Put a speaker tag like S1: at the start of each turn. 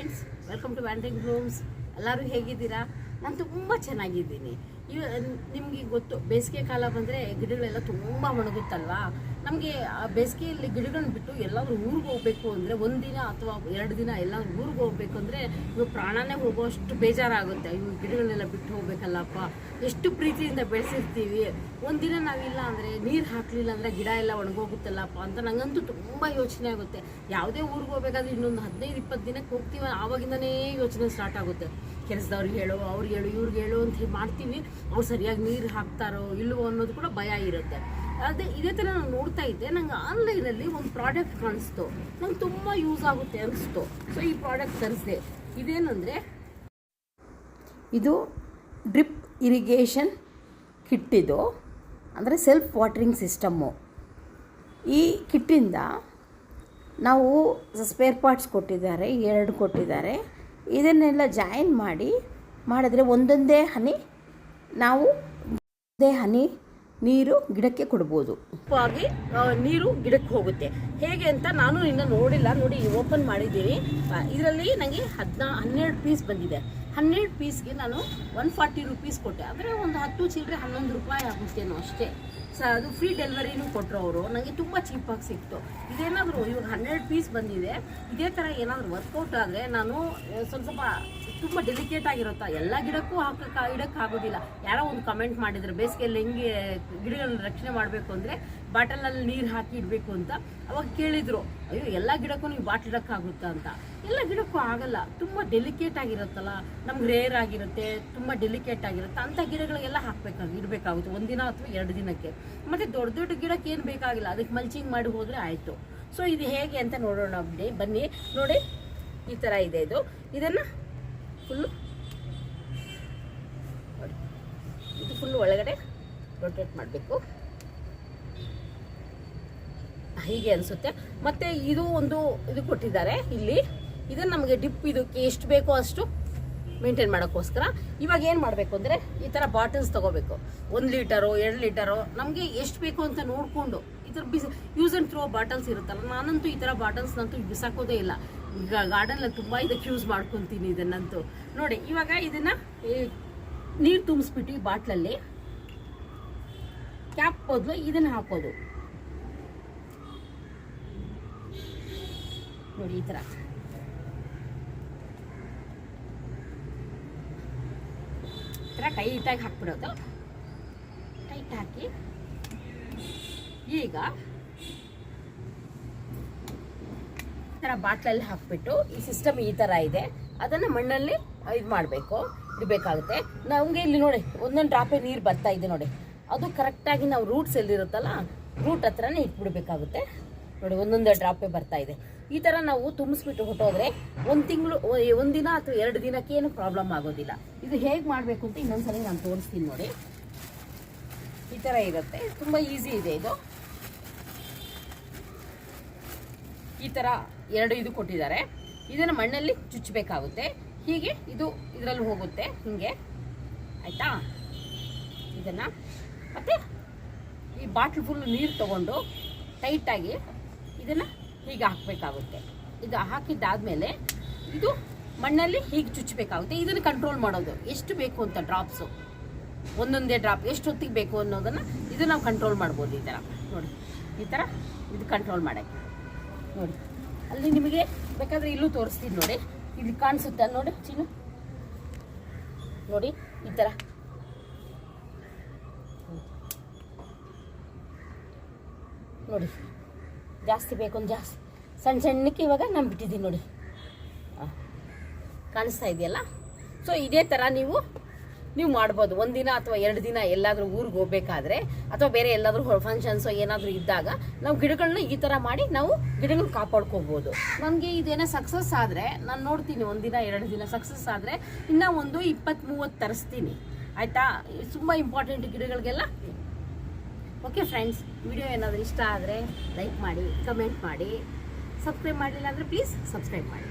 S1: Friends welcome to wandering rooms ಎಲ್ಲರೂ ಹೇಗಿದ್ದೀರಾ? ನಾನು ತುಂಬ ಚೆನ್ನಾಗಿದ್ದೀನಿ. ಇವ ನಿಮಗೆ ಗೊತ್ತು, ಬೇಸಿಗೆ ಕಾಲ ಬಂದರೆ ಗಿಡಗಳೆಲ್ಲ ತುಂಬ ಒಣಗುತ್ತಲ್ವಾ? ನಮಗೆ ಬೇಸಿಗೆಯಲ್ಲಿ ಗಿಡಗಳನ್ನ ಬಿಟ್ಟು ಎಲ್ಲಾದ್ರೂ ಊರಿಗೆ ಹೋಗ್ಬೇಕು ಅಂದರೆ ಒಂದಿನ ಅಥವಾ ಎರಡು ದಿನ ಎಲ್ಲಾದ್ರೂ ಊರಿಗೆ ಹೋಗ್ಬೇಕು ಅಂದರೆ ಇವಾಗ ಪ್ರಾಣನೇ ಹೋಗುವಷ್ಟು ಬೇಜಾರಾಗುತ್ತೆ. ಇವು ಗಿಡಗಳನ್ನೆಲ್ಲ ಬಿಟ್ಟು ಹೋಗ್ಬೇಕಲ್ಲಪ್ಪ, ಎಷ್ಟು ಪ್ರೀತಿಯಿಂದ ಬೆಳೆಸಿರ್ತೀವಿ. ಒಂದಿನ ನಾವಿಲ್ಲ ಅಂದರೆ ನೀರು ಹಾಕಲಿಲ್ಲ ಅಂದರೆ ಗಿಡ ಎಲ್ಲ ಒಣಗೋಗುತ್ತಲ್ಲಪ್ಪ ಅಂತ ನಂಗಂತೂ ತುಂಬ ಯೋಚನೆ ಆಗುತ್ತೆ. ಯಾವುದೇ ಊರಿಗೆ ಹೋಗ್ಬೇಕಾದ್ರೆ ಇನ್ನೊಂದು ಹದಿನೈದು, ಇಪ್ಪತ್ತು ದಿನಕ್ಕೆ ಹೋಗ್ತೀವ, ಆವಾಗಿಂದನೇ ಯೋಚನೆ ಸ್ಟಾರ್ಟ್ ಆಗುತ್ತೆ. ಕೆಲಸದವ್ರಿಗೆ ಹೇಳು, ಅವ್ರಿಗೆ ಹೇಳು, ಇವ್ರಿಗೆ ಹೇಳು ಅಂತ ಮಾಡ್ತೀವಿ. ಅವ್ರು ಸರಿಯಾಗಿ ನೀರು ಹಾಕ್ತಾರೋ ಇಲ್ಲವೋ ಅನ್ನೋದು ಕೂಡ ಭಯ ಇರುತ್ತೆ. ಅದೇ ಇದೇ ಥರ ನಾನು ನೋಡ್ತಾ ಇದ್ದೆ, ನಂಗೆ ಆನ್ಲೈನಲ್ಲಿ ಒಂದು ಪ್ರಾಡಕ್ಟ್ ಕಾಣಿಸ್ತು. ನಂಗೆ ತುಂಬ ಯೂಸ್ ಆಗುತ್ತೆ ಅನಿಸ್ತು. ಸೊ ಈ ಪ್ರಾಡಕ್ಟ್ ತರಿಸಿದೆ. ಇದೇನಂದರೆ, ಇದು ಡ್ರಿಪ್ ಇರಿಗೇಷನ್ ಕಿಟ್ಟಿದು, ಅಂದರೆ ಸೆಲ್ಫ್ ವಾಟ್ರಿಂಗ್ ಸಿಸ್ಟಮ್ಮು. ಈ ಕಿಟ್ಟಿಂದ ನಾವು ಸ್ಪೇರ್ ಪಾರ್ಟ್ಸ್ ಕೊಟ್ಟಿದ್ದಾರೆ, ಎರಡು ಕೊಟ್ಟಿದ್ದಾರೆ. ಇದನ್ನೆಲ್ಲ ಜಾಯಿನ್ ಮಾಡಿ ಮಾಡಿದ್ರೆ ಒಂದೊಂದೇ ಹನಿ ನಾವು ಒಂದೇ ಹನಿ ನೀರು ಗಿಡಕ್ಕೆ ಕೊಡ್ಬೋದು. ಆಗಿ ನೀರು ಗಿಡಕ್ಕೆ ಹೋಗುತ್ತೆ. ಹೇಗೆ ಅಂತ ನಾನು ಇನ್ನು ನೋಡಿಲ್ಲ, ನೋಡಿ ಓಪನ್ ಮಾಡಿದ್ದೀನಿ ಇದರಲ್ಲಿ ನನಗೆ ಹದಿನಾ, ಹನ್ನೆರಡು ಪೀಸ್ ಬಂದಿದೆ. ಹನ್ನೆರಡು ಪೀಸ್ಗೆ ನಾನು ಒನ್ ಫಾರ್ಟಿ ರುಪೀಸ್ ಕೊಟ್ಟೆ. ಅಂದರೆ ಒಂದು ಹತ್ತು ಚಿಲ್ಲರೆ ಹನ್ನೊಂದು ರೂಪಾಯಿ ಆಗುತ್ತೇನೋ ಅಷ್ಟೇ. ಸೊ ಅದು ಫ್ರೀ ಡೆಲಿವರಿನೂ ಕೊಟ್ಟರು ಅವರು. ನನಗೆ ತುಂಬ ಚೀಪಾಗಿ ಸಿಕ್ತು. ಇದೇನಾದರೂ ಇವಾಗ ಹನ್ನೆರಡು ಪೀಸ್ ಬಂದಿದೆ. ಇದೇ ಥರ ಏನಾದರೂ ವರ್ಕೌಟ್ ಆದರೆ ನಾನು ಸ್ವಲ್ಪ ಸ್ವಲ್ಪ ತುಂಬ ಡೆಲಿಕೇಟ್ ಆಗಿರುತ್ತಾ? ಎಲ್ಲ ಗಿಡಕ್ಕೂ ಹಾಕಕ್ಕೆ ಇಡಕ್ಕೆ ಆಗೋದಿಲ್ಲ ಯಾರೋ ಒಂದು ಕಮೆಂಟ್ ಮಾಡಿದ್ರು, ಬೇಸಿಗೆಯಲ್ಲಿ ಹೆಂಗೆ ಗಿಡಗಳನ್ನ ರಕ್ಷಣೆ ಮಾಡಬೇಕು ಅಂದರೆ ಬಾಟಲಲ್ಲಿ ನೀರು ಹಾಕಿ ಇಡಬೇಕು ಅಂತ ಅವಾಗ ಕೇಳಿದ್ರು. ಅಯ್ಯೋ, ಎಲ್ಲ ಗಿಡಕ್ಕೂ ನೀವು ಬಾಟ್ಲ್ ಇಡೋಕ್ಕಾಗುತ್ತಾ ಅಂತ. ಎಲ್ಲ ಗಿಡಕ್ಕೂ ಆಗಲ್ಲ. ತುಂಬ ಡೆಲಿಕೇಟ್ ಆಗಿರುತ್ತಲ್ಲ. ನಮ್ಗೆ ರೇರ್ ಆಗಿರುತ್ತೆ, ತುಂಬ ಡೆಲಿಕೇಟ್ ಆಗಿರುತ್ತೆ. ಅಂತ ಗಿಡಗಳಿಗೆಲ್ಲ ಹಾಕ್ಬೇಕಾಗಿ ಇಡಬೇಕಾಗುತ್ತೆ. ಒಂದಿನ ಅಥವಾ ಎರಡು ದಿನಕ್ಕೆ. ಮತ್ತು ದೊಡ್ಡ ದೊಡ್ಡ ಗಿಡಕ್ಕೆ ಏನು ಬೇಕಾಗಿಲ್ಲ. ಅದಕ್ಕೆ ಮಲ್ಚಿಂಗ್ ಮಾಡಿ ಹೋದರೆ ಆಯಿತು. ಸೊ ಇದು ಹೇಗೆ ಅಂತ ನೋಡೋಣ. ಬನ್ನಿ ಬನ್ನಿ ನೋಡಿ. ಈ ಥರ ಇದೆ ಇದು. ಇದನ್ನು ಫುಲ್ಲು? ಇದು ಫುಲ್ ಒಳಗಡೆ ರೊಟೇಟ್ ಮಾಡಬೇಕು. ಹೀಗೆ ಅನಿಸುತ್ತೆ. ಮತ್ತು ಇದು ಒಂದು ಇದು ಕೊಟ್ಟಿದ್ದಾರೆ ಇಲ್ಲಿ. ಇದನ್ನು ನಮಗೆ ಡಿಪ್ ಇದಕ್ಕೆ ಎಷ್ಟು ಬೇಕೋ ಅಷ್ಟು ಮೇಂಟೈನ್ ಮಾಡೋಕ್ಕೋಸ್ಕರ. ಇವಾಗ ಏನು ಮಾಡಬೇಕು ಅಂದರೆ ಈ ಥರ ಬಾಟಲ್ಸ್ ತೊಗೋಬೇಕು. ಒಂದು ಲೀಟರು ಎರಡು ಲೀಟರು ನಮಗೆ ಎಷ್ಟು ಬೇಕು ಅಂತ ನೋಡಿಕೊಂಡು ಈ ಥರ ಬಿಸಿ ಯೂಸ್ ಆ್ಯಂಡ್ ಥ್ರೋ ಬಾಟಲ್ಸ್ ಇರುತ್ತಲ್ಲ, ನಾನಂತೂ ಈ ಥರ ಬಾಟಲ್ಸ್ನಂತೂ ಬಿಸಾಕೋದೇ ಇಲ್ಲ. ಈಗ ಗಾರ್ಡನಲ್ಲಿ ತುಂಬ ಇದಕ್ಕೆ ಯೂಸ್ ಮಾಡ್ಕೊತೀನಿ ಇದನ್ನಂತೂ. ನೋಡಿ, ಇವಾಗ ಇದನ್ನು ನೀರು ತುಂಬಿಸ್ಬಿಟ್ಟು ಈ ಬಾಟ್ಲಲ್ಲಿ ಕ್ಯಾಪ್ ಬದಲು ಇದನ್ನು ಹಾಕೋದು ನೋಡಿ, ಈ ಥರ ಥರ ಟೈಟಾಗಿ ಹಾಕ್ಬಿಡೋದು. ಟೈಟ್ ಹಾಕಿ ಈಗ ಈ ಥರ ಬಾಟ್ಲಲ್ಲಿ ಹಾಕ್ಬಿಟ್ಟು ಈ ಸಿಸ್ಟಮ್ ಈ ಥರ ಇದೆ. ಅದನ್ನು ಮಣ್ಣಲ್ಲಿ ಇದು ಮಾಡಬೇಕು. ಇಡಬೇಕಾಗುತ್ತೆ ನಮಗೆ ಇಲ್ಲಿ ನೋಡಿ, ಒಂದೊಂದು ಡ್ರಾಪೆ ನೀರು ಬರ್ತಾ ಇದೆ ನೋಡಿ. ಅದು ಕರೆಕ್ಟಾಗಿ ನಾವು ರೂಟ್ಸ್ ಎಲ್ಲಿರುತ್ತಲ್ಲ ರೂಟ್ ಹತ್ರನೇ ಇಟ್ಬಿಡ್ಬೇಕಾಗುತ್ತೆ. ನೋಡಿ, ಒಂದೊಂದೇ ಡ್ರಾಪೆ ಬರ್ತಾ ಇದೆ. ಈ ಥರ ನಾವು ತುಂಬಿಸ್ಬಿಟ್ಟು ಹೊಟ್ಟೋದ್ರೆ ಒಂದು ತಿಂಗಳು ಒಂದಿನ ಅಥವಾ ಎರಡು ದಿನಕ್ಕೆ ಏನು ಪ್ರಾಬ್ಲಮ್ ಆಗೋದಿಲ್ಲ. ಇದು ಹೇಗೆ ಮಾಡಬೇಕು ಅಂತ ಇನ್ನೊಂದ್ಸಲ ನಾನು ತೋರಿಸ್ತೀನಿ ನೋಡಿ. ಈ ಥರ ಇರುತ್ತೆ. ತುಂಬ ಈಸಿ ಇದೆ ಇದು. ಈ ಥರ ಎರಡು ಇದು ಕೊಟ್ಟಿದ್ದಾರೆ. ಇದನ್ನು ಮಣ್ಣಲ್ಲಿ ಚುಚ್ಚಬೇಕಾಗುತ್ತೆ. ಹೀಗೆ ಇದು ಇದರಲ್ಲಿ ಹೋಗುತ್ತೆ. ಹೀಗೆ. ಆಯಿತಾ? ಇದನ್ನು. ಮತ್ತು ಈ ಬಾಟ್ಲ್ ಫುಲ್ ನೀರು ತಗೊಂಡು ಟೈಟಾಗಿ ಇದನ್ನು ಹೀಗೆ ಹಾಕಬೇಕಾಗುತ್ತೆ. ಇದು ಹಾಕಿದ್ದಾದಮೇಲೆ ಇದು ಮಣ್ಣಲ್ಲಿ ಹೀಗೆ ಚುಚ್ಚಬೇಕಾಗುತ್ತೆ. ಇದನ್ನು ಕಂಟ್ರೋಲ್ ಮಾಡೋದು. ಎಷ್ಟು ಬೇಕು ಅಂತ ಡ್ರಾಪ್ಸು ಒಂದೊಂದೇ ಡ್ರಾಪ್ ಎಷ್ಟು ಹೊತ್ತಿಗೆ ಬೇಕು ಅನ್ನೋದನ್ನು ಇದು ನಾವು ಕಂಟ್ರೋಲ್ ಮಾಡ್ಬೋದು ಈ ಥರ ನೋಡಿ. ಈ ಥರ ಇದು ಕಂಟ್ರೋಲ್ ಮಾಡೋಕ್ಕೆ. ನೋಡಿ. ಅಲ್ಲಿ ನಿಮಗೆ ಬೇಕಾದರೆ ಇಲ್ಲೂ ತೋರಿಸ್ತೀನಿ ನೋಡಿ. ಇಲ್ಲಿ ಕಾಣಿಸುತ್ತೆ ನೋಡಿ ಚೀನು? ನೋಡಿ ಈ ಥರ ನೋಡಿ ಜಾಸ್ತಿ ಬೇಕು ಒಂದು ಜಾಸ್ತಿ. ಸಣ್ಣ ಸಣ್ಣಕ್ಕೆ ಇವಾಗ ನಾನು ಬಿಟ್ಟಿದ್ದೀನಿ ನೋಡಿ. ಆ, ಕಾಣಿಸ್ತಾ ಇದೆಯಲ್ಲ? ಸೊ ಇದೇ ಥರ ನೀವು ನೀವು ಮಾಡ್ಬೋದು. ಒಂದಿನ ಅಥವಾ ಎರಡು ದಿನ ಎಲ್ಲಾದರೂ ಊರಿಗೆ ಹೋಗ್ಬೇಕಾದ್ರೆ ಅಥವಾ ಬೇರೆ ಎಲ್ಲಾದರೂ ಫಂಕ್ಷನ್ಸು ಏನಾದರೂ ಇದ್ದಾಗ ನಾವು ಗಿಡಗಳನ್ನ ಈ ಥರ ಮಾಡಿ ನಾವು ಗಿಡಗಳನ್ನ ಕಾಪಾಡ್ಕೋಬೋದು. ನನಗೆ ಇದೇನೋ ಸಕ್ಸಸ್ ಆದರೆ, ನಾನು ನೋಡ್ತೀನಿ ಒಂದಿನ ಎರಡು ದಿನ ಸಕ್ಸಸ್ ಆದರೆ ಇನ್ನೂ ಒಂದು ಇಪ್ಪತ್ತು ಮೂವತ್ತು ತರಿಸ್ತೀನಿ. ಆಯಿತಾ? ತುಂಬ ಇಂಪಾರ್ಟೆಂಟ್ ಗಿಡಗಳಿಗೆಲ್ಲ. ಓಕೆ ಫ್ರೆಂಡ್ಸ್ ವಿಡಿಯೋ ಏನಾದರೂ ಇಷ್ಟ ಆದರೆ ಲೈಕ್ ಮಾಡಿ ಕಮೆಂಟ್ ಮಾಡಿ. ಸಬ್ಸ್ಕ್ರೈಬ್ ಮಾಡಿಲ್ಲ ಅಂದರೆ ಪ್ಲೀಸ್ ಸಬ್ಸ್ಕ್ರೈಬ್ ಮಾಡಿ.